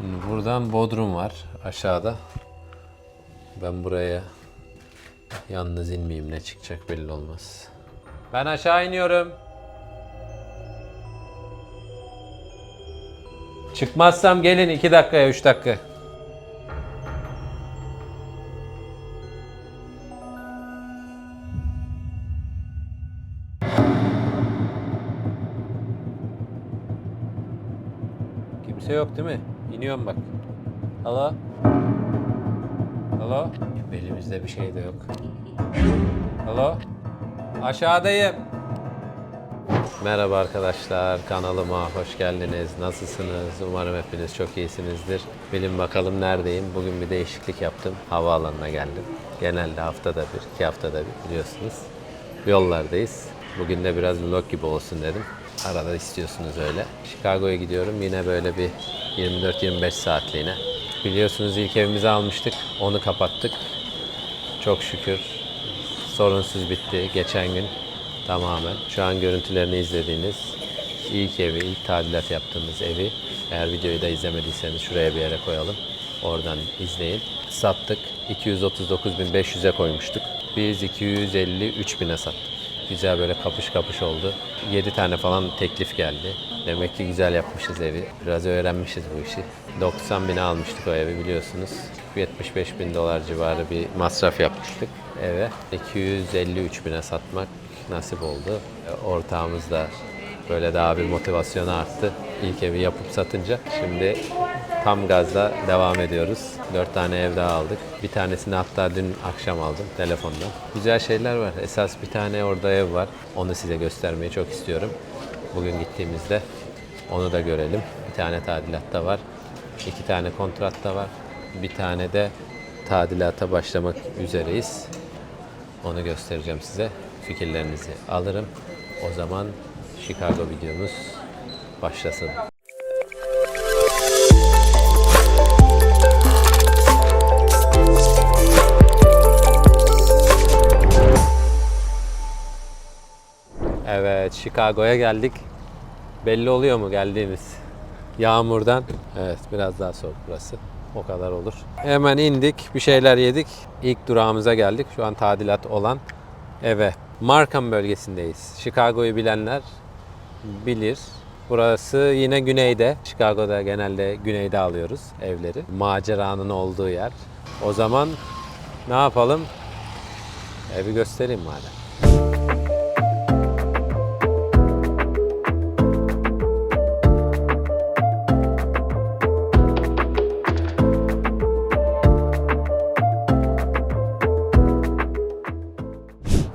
Şimdi buradan Bodrum var aşağıda. Ben buraya yalnız inmeyeyim ne çıkacak belli olmaz. Ben aşağı iniyorum. Çıkmazsam gelin 2 dakikaya 3 dakika. Kimse yok değil mi? İniyorum bak. Alo? Alo? Belimizde bir şey de yok. Alo? Aşağıdayım. Merhaba arkadaşlar, kanalıma hoş geldiniz. Nasılsınız? Umarım hepiniz çok iyisinizdir. Bilin bakalım neredeyim. Bugün bir değişiklik yaptım. Havaalanına geldim. Genelde haftada bir, iki haftada bir biliyorsunuz. Yollardayız. Bugün de biraz vlog gibi olsun dedim. Arada istiyorsunuz öyle. Chicago'ya gidiyorum. Yine böyle bir 24-25 saatliğine. Biliyorsunuz ilk evimizi almıştık. Onu kapattık. Çok şükür sorunsuz bitti geçen gün tamamen. Şu an görüntülerini izlediğiniz ilk evi, ilk tadilat yaptığımız evi eğer videoyu da izlemediyseniz şuraya bir yere koyalım. Oradan izleyin. Sattık. 239.500'e koymuştuk. Biz 253.000'e sattık. Güzel böyle kapış kapış oldu. 7 tane falan teklif geldi. Demek ki güzel yapmışız evi. Biraz öğrenmişiz bu işi. 90 bine almıştık o evi biliyorsunuz. 75 bin dolar civarı bir masraf yapmıştık eve. 253 bine satmak nasip oldu. E, Ortağımız da böyle daha bir motivasyonu arttı. İlk evi yapıp satınca. Şimdi tam gazda devam ediyoruz. 4 tane ev daha aldık. Bir tanesini hatta dün akşam aldım telefondan. Güzel şeyler var. Esas bir tane orada ev var. Onu size göstermeyi çok istiyorum. Bugün gittiğimizde onu da görelim. Bir tane tadilatta var. iki tane kontratta var. Bir tane de tadilata başlamak üzereyiz. Onu göstereceğim size. Fikirlerinizi alırım. O zaman Chicago videomuz başlasın. Evet, Chicago'ya geldik. Belli oluyor mu geldiğimiz? Yağmurdan. Evet, biraz daha soğuk burası. O kadar olur. Hemen indik, bir şeyler yedik. İlk durağımıza geldik. Şu an tadilat olan eve. Markham bölgesindeyiz. Chicago'yu bilenler bilir. Burası yine güneyde. Chicago'da genelde güneyde alıyoruz evleri. Maceranın olduğu yer. O zaman ne yapalım? Evi göstereyim madem.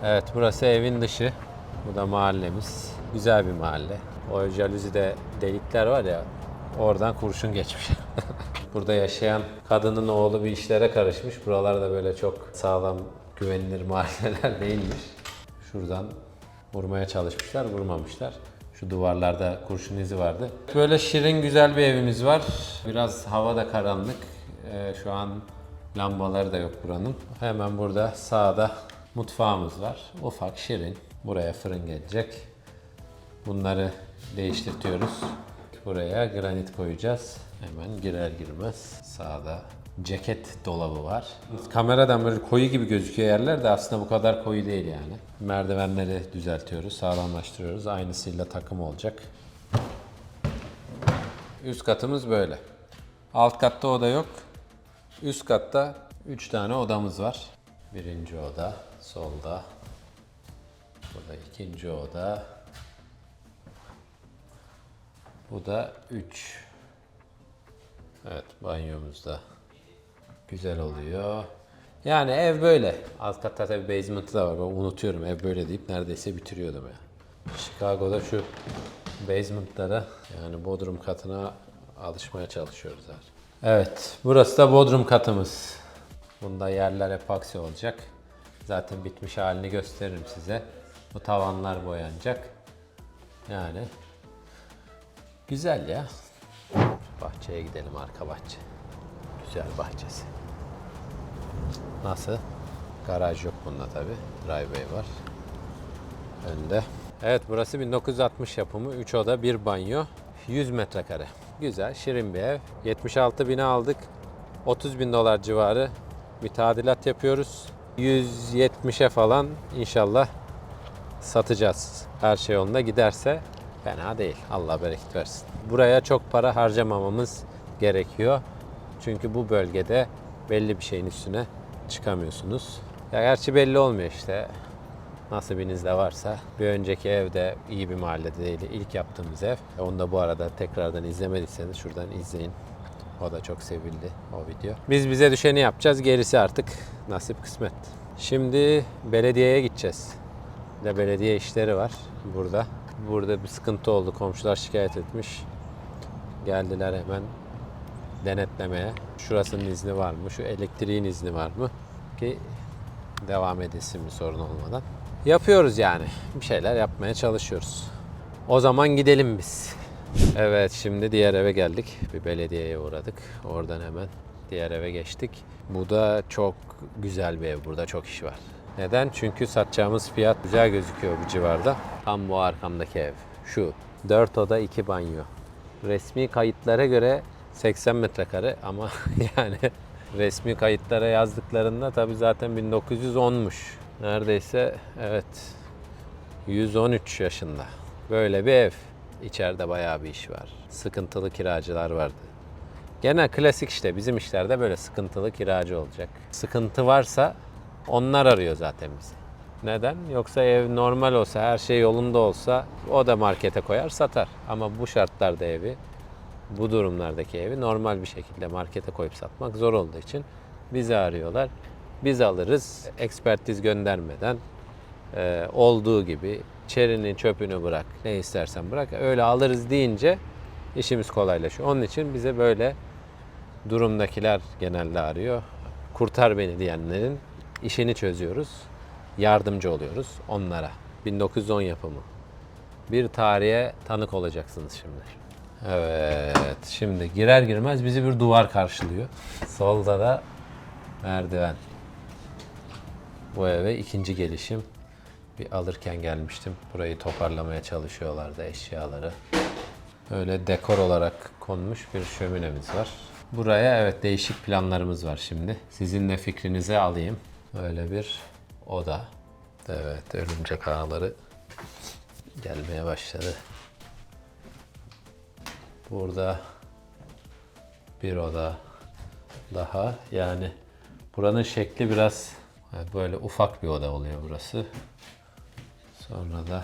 Evet burası evin dışı. Bu da mahallemiz. Güzel bir mahalle. O jalüzide delikler var ya oradan kurşun geçmiş. Burada yaşayan kadının oğlu bir işlere karışmış. Buralarda böyle çok sağlam güvenilir mahalleler değilmiş. Şuradan vurmaya çalışmışlar, vurmamışlar. Şu duvarlarda kurşun izi vardı. Böyle şirin güzel bir evimiz var. Biraz hava da karanlık. Ee, şu an lambaları da yok buranın. Hemen burada sağda mutfağımız var. Ufak şirin. Buraya fırın gelecek. Bunları değiştirtiyoruz. Buraya granit koyacağız. Hemen girer girmez sağda ceket dolabı var. Kameradan böyle koyu gibi gözüküyor yerler de aslında bu kadar koyu değil yani. Merdivenleri düzeltiyoruz, sağlamlaştırıyoruz. Aynısıyla takım olacak. Üst katımız böyle. Alt katta oda yok. Üst katta 3 tane odamız var. Birinci oda solda. Burada ikinci oda. Bu da 3. Evet banyomuzda güzel oluyor. Yani ev böyle. Alt katta tabii basement'ı da var. Ben unutuyorum ev böyle deyip neredeyse bitiriyordum ya. Chicago'da şu basement'lara yani bodrum katına alışmaya çalışıyoruz artık. Evet burası da bodrum katımız. Bunda yerler epoksi olacak. Zaten bitmiş halini gösteririm size. Bu tavanlar boyanacak. Yani güzel ya. Bahçeye gidelim arka bahçe. Güzel bahçesi. Nasıl? Garaj yok bunda tabi. Driveway var. Önde. Evet burası 1960 yapımı. 3 oda 1 banyo. 100 metrekare. Güzel, şirin bir ev. 76 bini aldık. 30 bin dolar civarı bir tadilat yapıyoruz. 170'e falan inşallah satacağız. Her şey yolunda giderse fena değil. Allah bereket versin. Buraya çok para harcamamamız gerekiyor. Çünkü bu bölgede belli bir şeyin üstüne çıkamıyorsunuz. Ya gerçi belli olmuyor işte. Nasibiniz de varsa. Bir önceki evde iyi bir mahallede değil. İlk yaptığımız ev. Onu da bu arada tekrardan izlemediyseniz şuradan izleyin. O da çok sevildi o video. Biz bize düşeni yapacağız. Gerisi artık nasip kısmet. Şimdi belediyeye gideceğiz. Bir de belediye işleri var burada. Burada bir sıkıntı oldu. Komşular şikayet etmiş. Geldiler hemen denetlemeye. Şurasının izni var mı? Şu elektriğin izni var mı? Ki devam edilsin bir sorun olmadan. Yapıyoruz yani. Bir şeyler yapmaya çalışıyoruz. O zaman gidelim biz. Evet şimdi diğer eve geldik. Bir belediyeye uğradık. Oradan hemen diğer eve geçtik. Bu da çok güzel bir ev. Burada çok iş var. Neden? Çünkü satacağımız fiyat güzel gözüküyor bu civarda. Tam bu arkamdaki ev. Şu. 4 oda 2 banyo. Resmi kayıtlara göre 80 metrekare ama yani resmi kayıtlara yazdıklarında tabii zaten 1910'muş. Neredeyse evet 113 yaşında. Böyle bir ev. İçeride bayağı bir iş var. Sıkıntılı kiracılar vardı. Genel klasik işte bizim işlerde böyle sıkıntılı kiracı olacak. Sıkıntı varsa onlar arıyor zaten bizi. Neden? Yoksa ev normal olsa, her şey yolunda olsa o da markete koyar, satar. Ama bu şartlarda evi, bu durumlardaki evi normal bir şekilde markete koyup satmak zor olduğu için bizi arıyorlar. Biz alırız, ekspertiz göndermeden e, olduğu gibi çerinin çöpünü bırak, ne istersen bırak. Öyle alırız deyince işimiz kolaylaşıyor. Onun için bize böyle durumdakiler genelde arıyor. Kurtar beni diyenlerin işini çözüyoruz. Yardımcı oluyoruz onlara. 1910 yapımı. Bir tarihe tanık olacaksınız şimdi. Evet, şimdi girer girmez bizi bir duvar karşılıyor. Solda da merdiven. Bu eve ikinci gelişim. Bir alırken gelmiştim. Burayı toparlamaya çalışıyorlardı eşyaları. Öyle dekor olarak konmuş bir şöminemiz var. Buraya evet değişik planlarımız var şimdi. Sizin de fikrinizi alayım. Böyle bir oda. Evet örümcek ağları gelmeye başladı. Burada bir oda daha. Yani buranın şekli biraz böyle ufak bir oda oluyor burası. Sonra da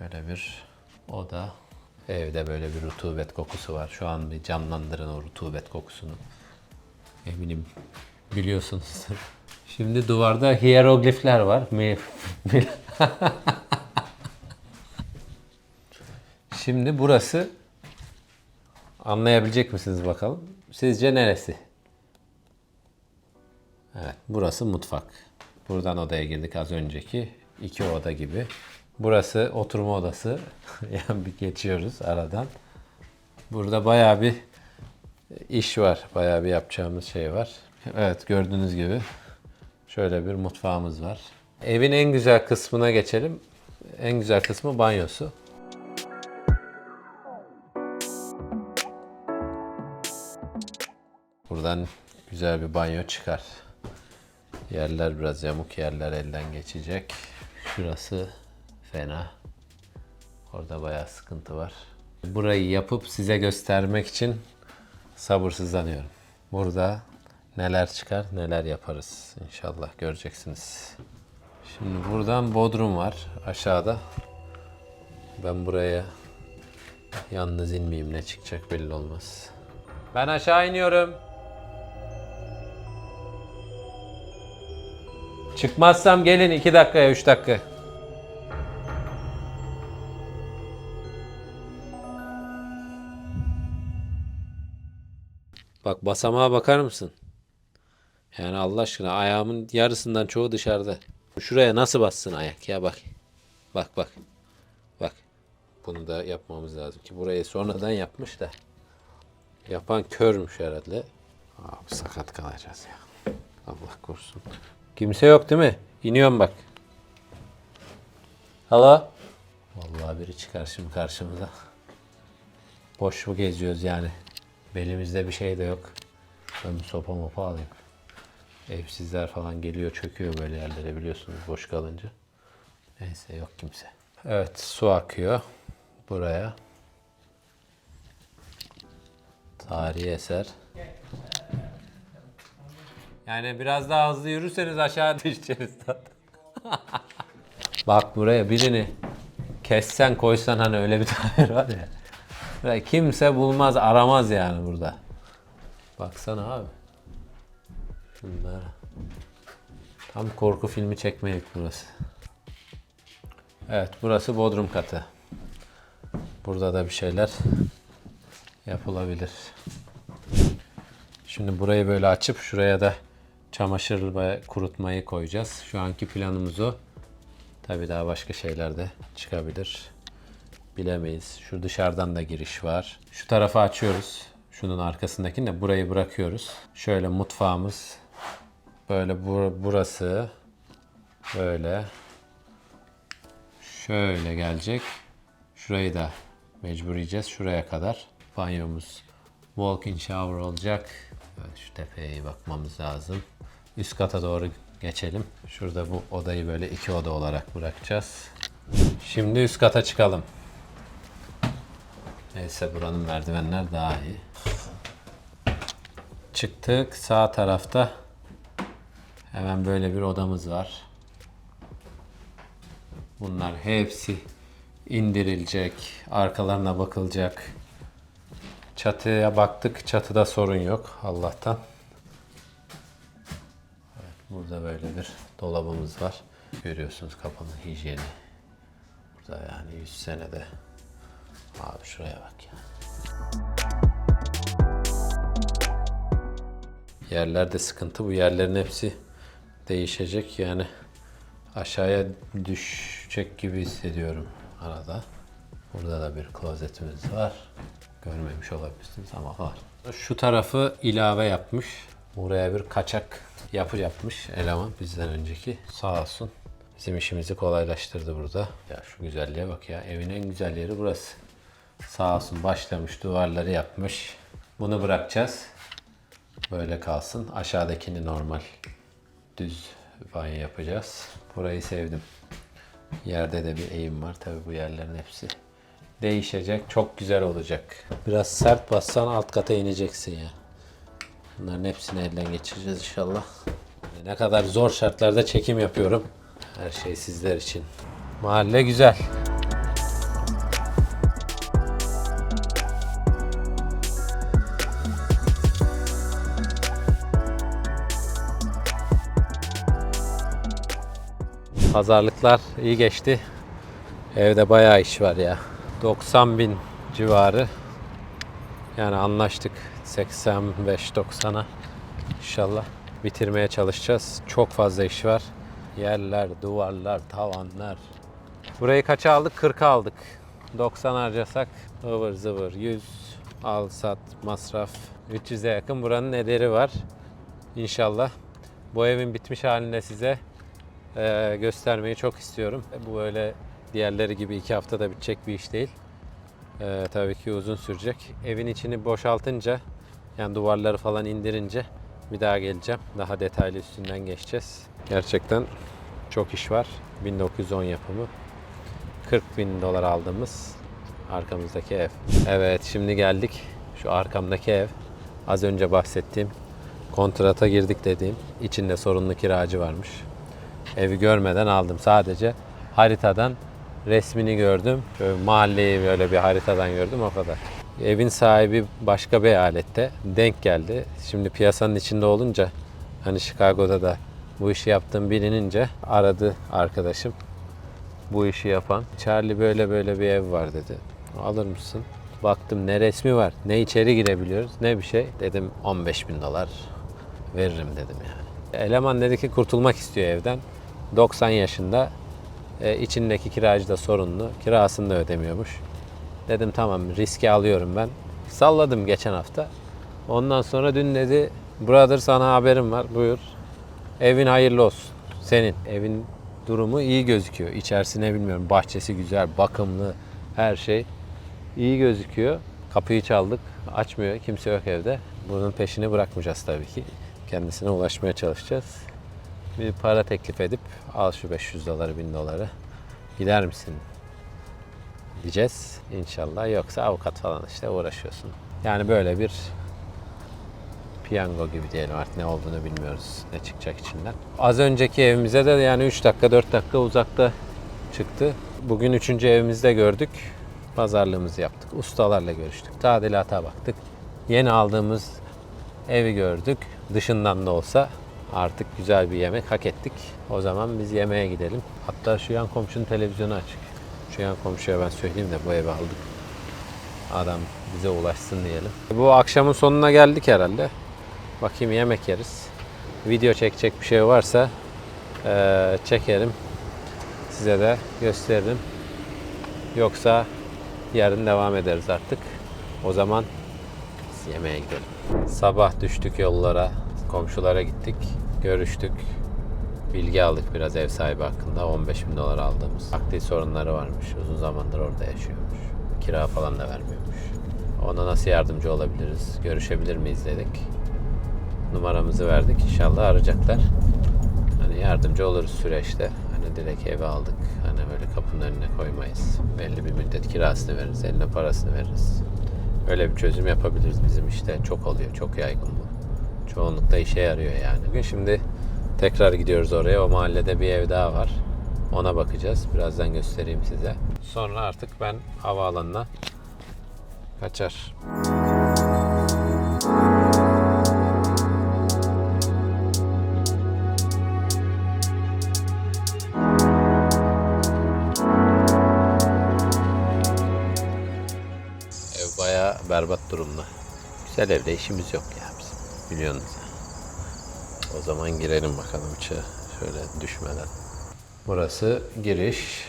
böyle bir oda. Evde böyle bir rutubet kokusu var. Şu an bir canlandırın o rutubet kokusunu. Eminim biliyorsunuzdur. Şimdi duvarda hieroglifler var. Şimdi burası anlayabilecek misiniz bakalım? Sizce neresi? Evet, burası mutfak. Buradan odaya girdik az önceki. iki oda gibi. Burası oturma odası. yani bir geçiyoruz aradan. Burada bayağı bir iş var. Bayağı bir yapacağımız şey var. Evet gördüğünüz gibi şöyle bir mutfağımız var. Evin en güzel kısmına geçelim. En güzel kısmı banyosu. Buradan güzel bir banyo çıkar. Yerler biraz yamuk, yerler elden geçecek. Şurası fena. Orada bayağı sıkıntı var. Burayı yapıp size göstermek için sabırsızlanıyorum. Burada neler çıkar, neler yaparız inşallah göreceksiniz. Şimdi buradan bodrum var aşağıda. Ben buraya yalnız inmeyeyim ne çıkacak belli olmaz. Ben aşağı iniyorum. Çıkmazsam gelin 2 dakikaya 3 dakika. Bak basamağa bakar mısın? Yani Allah aşkına ayağımın yarısından çoğu dışarıda. Şuraya nasıl bassın ayak ya bak. Bak bak. Bak. Bunu da yapmamız lazım ki burayı sonradan yapmış da. Yapan körmüş herhalde. Abi sakat kalacağız ya. Allah korusun. Kimse yok değil mi? İniyorum bak. Hala. Vallahi biri çıkar şimdi karşımıza. Boş mu geziyoruz yani? Belimizde bir şey de yok. Ben bir sopa mopa alayım. Evsizler falan geliyor çöküyor böyle yerlere biliyorsunuz boş kalınca. Neyse yok kimse. Evet su akıyor buraya. Tarihi eser. Yani biraz daha hızlı yürürseniz aşağı düşeceğiz zaten. Bak buraya birini kessen koysan hani öyle bir tabir var ya. Kimse bulmaz aramaz yani burada. Baksana abi. Şunlara. Tam korku filmi çekmelik burası. Evet burası bodrum katı. Burada da bir şeyler yapılabilir. Şimdi burayı böyle açıp şuraya da çamaşır ve kurutmayı koyacağız. Şu anki planımız o. Tabii daha başka şeyler de çıkabilir. Bilemeyiz. Şu dışarıdan da giriş var. Şu tarafı açıyoruz. Şunun arkasındakini de burayı bırakıyoruz. Şöyle mutfağımız. Böyle bur- burası. Böyle. Şöyle gelecek. Şurayı da mecbur yiyeceğiz. Şuraya kadar. Banyomuz walk-in shower olacak. Evet, şu tepeye bakmamız lazım. Üst kata doğru geçelim. Şurada bu odayı böyle iki oda olarak bırakacağız. Şimdi üst kata çıkalım. Neyse buranın merdivenler daha iyi. Çıktık. Sağ tarafta hemen böyle bir odamız var. Bunlar hepsi indirilecek. Arkalarına bakılacak. Çatıya baktık. Çatıda sorun yok Allah'tan. Evet, burada böyle bir dolabımız var. Görüyorsunuz kapının hijyeni. Burada yani 100 senede. Abi şuraya bak ya. Yerlerde sıkıntı. Bu yerlerin hepsi değişecek. Yani aşağıya düşecek gibi hissediyorum arada. Burada da bir klozetimiz var. Görmemiş olabilirsiniz ama var. Şu tarafı ilave yapmış. Buraya bir kaçak yapı yapmış eleman bizden önceki. Sağ olsun. Bizim işimizi kolaylaştırdı burada. Ya şu güzelliğe bak ya. Evin en güzel yeri burası. Sağ olsun başlamış duvarları yapmış. Bunu bırakacağız. Böyle kalsın. Aşağıdakini normal düz banyo yapacağız. Burayı sevdim. Yerde de bir eğim var. Tabi bu yerlerin hepsi değişecek. Çok güzel olacak. Biraz sert bassan alt kata ineceksin ya. Bunların hepsini elden geçireceğiz inşallah. Ne kadar zor şartlarda çekim yapıyorum. Her şey sizler için. Mahalle güzel. Pazarlıklar iyi geçti. Evde bayağı iş var ya. 90 bin civarı. Yani anlaştık 85-90'a. İnşallah bitirmeye çalışacağız. Çok fazla iş var. Yerler, duvarlar, tavanlar. Burayı kaça aldık? 40 aldık. 90 harcasak ıvır zıvır 100 al sat masraf 300'e yakın buranın ederi var. İnşallah bu evin bitmiş halinde size e, göstermeyi çok istiyorum. Bu öyle diğerleri gibi iki haftada bitecek bir iş değil. E, tabii ki uzun sürecek. Evin içini boşaltınca yani duvarları falan indirince bir daha geleceğim. Daha detaylı üstünden geçeceğiz. Gerçekten çok iş var. 1910 yapımı. 40 bin dolar aldığımız arkamızdaki ev. Evet şimdi geldik. Şu arkamdaki ev. Az önce bahsettiğim kontrata girdik dediğim içinde sorunlu kiracı varmış. Evi görmeden aldım. Sadece haritadan resmini gördüm. Şöyle mahalleyi böyle bir haritadan gördüm o kadar. Evin sahibi başka bir eyalette denk geldi. Şimdi piyasanın içinde olunca hani Chicago'da da bu işi yaptığım bilinince aradı arkadaşım bu işi yapan. Charlie böyle böyle bir ev var dedi. Alır mısın? Baktım ne resmi var, ne içeri girebiliyoruz, ne bir şey. Dedim 15 bin dolar veririm dedim yani. Eleman dedi ki kurtulmak istiyor evden. 90 yaşında. E, içindeki kiracı da sorunlu. Kirasını da ödemiyormuş. Dedim tamam riski alıyorum ben. Salladım geçen hafta. Ondan sonra dün dedi brother sana haberim var buyur. Evin hayırlı olsun. Senin. Evin durumu iyi gözüküyor. İçerisine bilmiyorum. Bahçesi güzel, bakımlı, her şey iyi gözüküyor. Kapıyı çaldık. Açmıyor. Kimse yok evde. Bunun peşini bırakmayacağız tabii ki. Kendisine ulaşmaya çalışacağız. Bir para teklif edip al şu 500 doları 1000 doları. Gider misin? Diyeceğiz inşallah. Yoksa avukat falan işte uğraşıyorsun. Yani böyle bir piyango gibi diyelim artık ne olduğunu bilmiyoruz. Ne çıkacak içinden. Az önceki evimize de yani 3 dakika 4 dakika uzakta çıktı. Bugün 3. evimizde gördük. Pazarlığımızı yaptık. Ustalarla görüştük. Tadilata baktık. Yeni aldığımız evi gördük. Dışından da olsa artık güzel bir yemek hak ettik. O zaman biz yemeğe gidelim. Hatta şu yan komşunun televizyonu açık. Şu yan komşuya ben söyleyeyim de bu evi aldık. Adam bize ulaşsın diyelim. Bu akşamın sonuna geldik herhalde. Bakayım yemek yeriz. Video çekecek bir şey varsa eee, çekerim. Size de gösteririm. Yoksa yarın devam ederiz artık. O zaman yemeğe gidelim. Sabah düştük yollara, komşulara gittik, görüştük. Bilgi aldık biraz ev sahibi hakkında. 15 bin dolar aldığımız. Akli sorunları varmış. Uzun zamandır orada yaşıyormuş. Kira falan da vermiyormuş. Ona nasıl yardımcı olabiliriz? Görüşebilir miyiz dedik. Numaramızı verdik. İnşallah arayacaklar. Hani yardımcı oluruz süreçte. Hani direkt eve aldık. Hani böyle kapının önüne koymayız. Belli bir müddet kirasını veririz. Eline parasını veririz. Öyle bir çözüm yapabiliriz bizim işte. Çok oluyor. Çok yaygın bu. Çoğunlukla işe yarıyor yani. Bugün şimdi tekrar gidiyoruz oraya. O mahallede bir ev daha var. Ona bakacağız. Birazdan göstereyim size. Sonra artık ben havaalanına kaçar. Ev bayağı berbat durumda. Güzel evde işimiz yok ya. Biliyorsunuz. O zaman girelim bakalım içeri. Şöyle düşmeden. Burası giriş.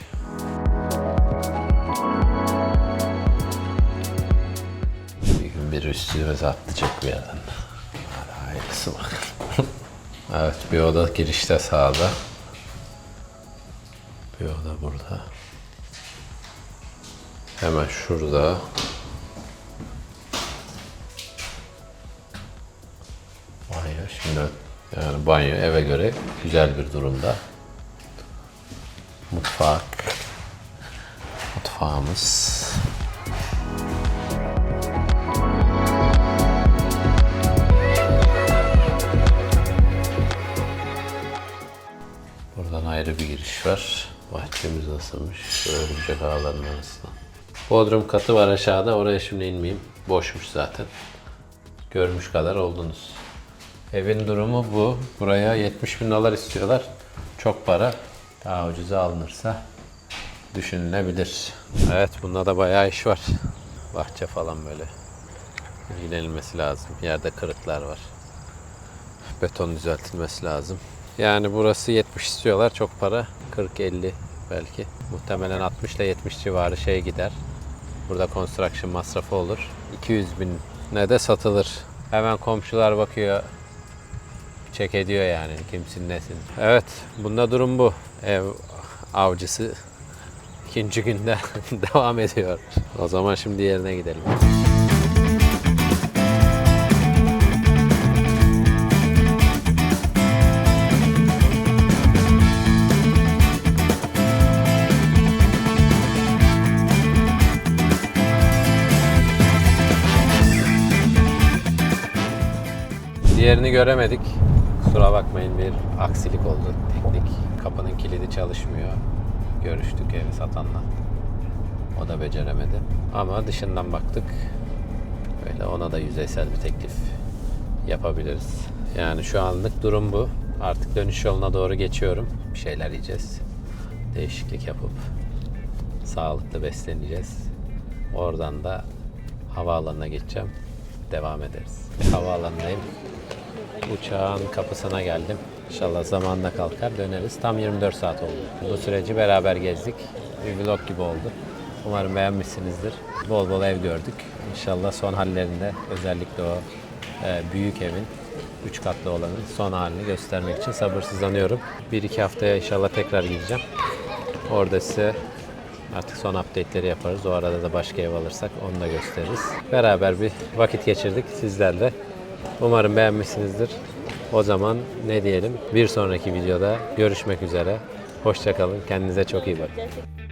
Bir gün bir üstümüze atlayacak bir yerden. Hayırlısı bakalım. evet bir oda girişte sağda. Bir oda burada. Hemen şurada. Banyo eve göre güzel bir durumda. Mutfak. Mutfağımız. Buradan ayrı bir giriş var. Bahçemiz nasılmış? Örümcek ağlarının arasında. Bodrum katı var aşağıda. Oraya şimdi inmeyeyim. Boşmuş zaten. Görmüş kadar oldunuz. Evin durumu bu. Buraya 70 bin dolar istiyorlar. Çok para. Daha ucuza alınırsa düşünülebilir. Evet bunda da bayağı iş var. Bahçe falan böyle. İlgilenilmesi lazım. Yerde kırıklar var. Beton düzeltilmesi lazım. Yani burası 70 istiyorlar. Çok para. 40-50 belki. Muhtemelen 60 ile 70 civarı şey gider. Burada construction masrafı olur. 200 bin ne de satılır. Hemen komşular bakıyor. Çek ediyor yani kimsin nesin. Evet bunda durum bu. Ev avcısı ikinci günde devam ediyor. O zaman şimdi yerine gidelim. Diğerini göremedik. Kusura bakmayın bir aksilik oldu teknik. Kapının kilidi çalışmıyor. Görüştük evi satanla. O da beceremedi. Ama dışından baktık. Böyle ona da yüzeysel bir teklif yapabiliriz. Yani şu anlık durum bu. Artık dönüş yoluna doğru geçiyorum. Bir şeyler yiyeceğiz. Değişiklik yapıp sağlıklı besleneceğiz. Oradan da havaalanına geçeceğim. Devam ederiz. Havaalanındayım. Uçağın kapısına geldim. İnşallah zamanla kalkar döneriz. Tam 24 saat oldu. Bu süreci beraber gezdik. Bir vlog gibi oldu. Umarım beğenmişsinizdir. Bol bol ev gördük. İnşallah son hallerinde özellikle o e, büyük evin 3 katlı olanın son halini göstermek için sabırsızlanıyorum. 1-2 haftaya inşallah tekrar gideceğim. Orada size Artık son update'leri yaparız. O arada da başka ev alırsak onu da gösteririz. Beraber bir vakit geçirdik sizlerle. Umarım beğenmişsinizdir. O zaman ne diyelim? Bir sonraki videoda görüşmek üzere. Hoşçakalın. Kendinize çok iyi bakın.